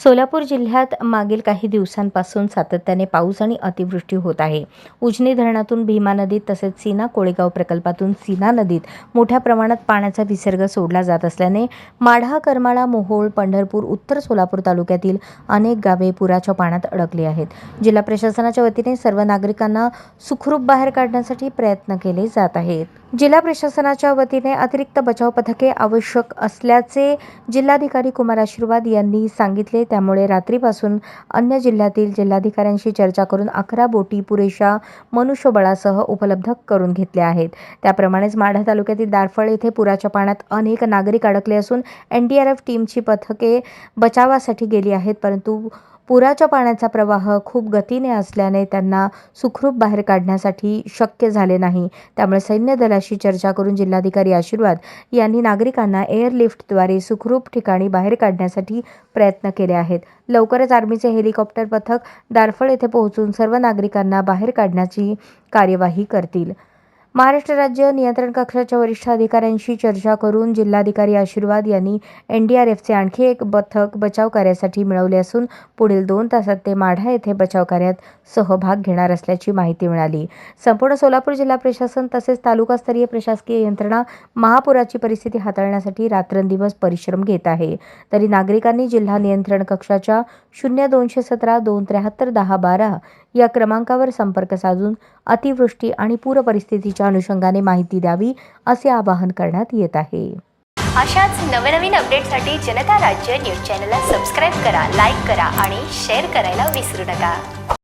सोलापूर जिल्ह्यात मागील काही दिवसांपासून सातत्याने पाऊस आणि अतिवृष्टी होत आहे. उजनी धरणातून भीमा नदीत तसेच सीना कोळेगाव प्रकल्पातून सीना नदीत मोठ्या प्रमाणात पाण्याचा विसर्ग सोडला जात असल्याने माढा करमाळा मोहोळ पंढरपूर उत्तर सोलापूर तालुक्यातील अनेक गावे पुराच्या पाण्यात अडकली आहेत. जिल्हा प्रशासनाच्या वतीने सर्व नागरिकांना सुखरूप बाहेर काढण्यासाठी प्रयत्न केले जात आहेत. जिल्हा प्रशासनाच्या वतीने अतिरिक्त बचाव पथके आवश्यक असल्याचे जिल्हाधिकारी कुमार आशीर्वाद यांनी सांगितले. त्यामुळे रात्रीपासून अन्य जिल्ह्यातील जिल्हाधिकाऱ्यांशी चर्चा करून अकरा बोटी पुरेशा मनुष्यबळासह उपलब्ध करून घेतल्या आहेत. त्याप्रमाणेच माढा तालुक्यातील दारफळ येथे पुराच्या पाण्यात अनेक नागरिक अडकले असून एनडीआरएफ टीमची पथके बचावासाठी गेली आहेत परंतु पुराच्या पाण्याचा प्रवाह खूप गतीने असल्याने त्यांना सुखरूप बाहेर काढण्यासाठी शक्य झाले नाही. त्यामुळे सैन्य दलाशी चर्चा करून जिल्हाधिकारी आशीर्वाद यांनी नागरिकांना एअरलिफ्टद्वारे सुखरूप ठिकाणी बाहेर काढण्यासाठी प्रयत्न केले आहेत. लवकरच आर्मीचे हेलिकॉप्टर पथक दारफळ येथे पोहोचून सर्व नागरिकांना बाहेर काढण्याची कार्यवाही करतील. महाराष्ट्र राज्य नियंत्रण कक्षाच्या वरिष्ठ अधिकाऱ्यांशी चर्चा करून जिल्हाधिकारी आशीर्वाद यांनी एनडीआरएफचे आणखी एक पथक बचाव कार्यासाठी मिळवले असून पुढील दोन तासात ते माढा येथे बचाव कार्यात सहभाग घेणार असल्याची माहिती मिळाली. संपूर्ण सोलापूर जिल्हा प्रशासन तसेच तालुकास्तरीय प्रशासकीय यंत्रणा महापुराची परिस्थिती हाताळण्यासाठी रात्रंदिवस परिश्रम घेत आहे. तरी नागरिकांनी जिल्हा नियंत्रण कक्षाच्या शून्य दोनशे सतरा दोन त्र्याहत्तर दहा बारा या क्रमांकावर संपर्क साधून अतिवृष्टी आणि पूर परिस्थितीच्या अनुषंगाने माहिती द्यावी असे आवाहन करण्यात येत आहे. अशाच नवनवीन अपडेटसाठी जनता राज्य न्यूज चॅनलला सबस्क्राईब करा लाईक करा आणि शेअर करायला विसरू नका.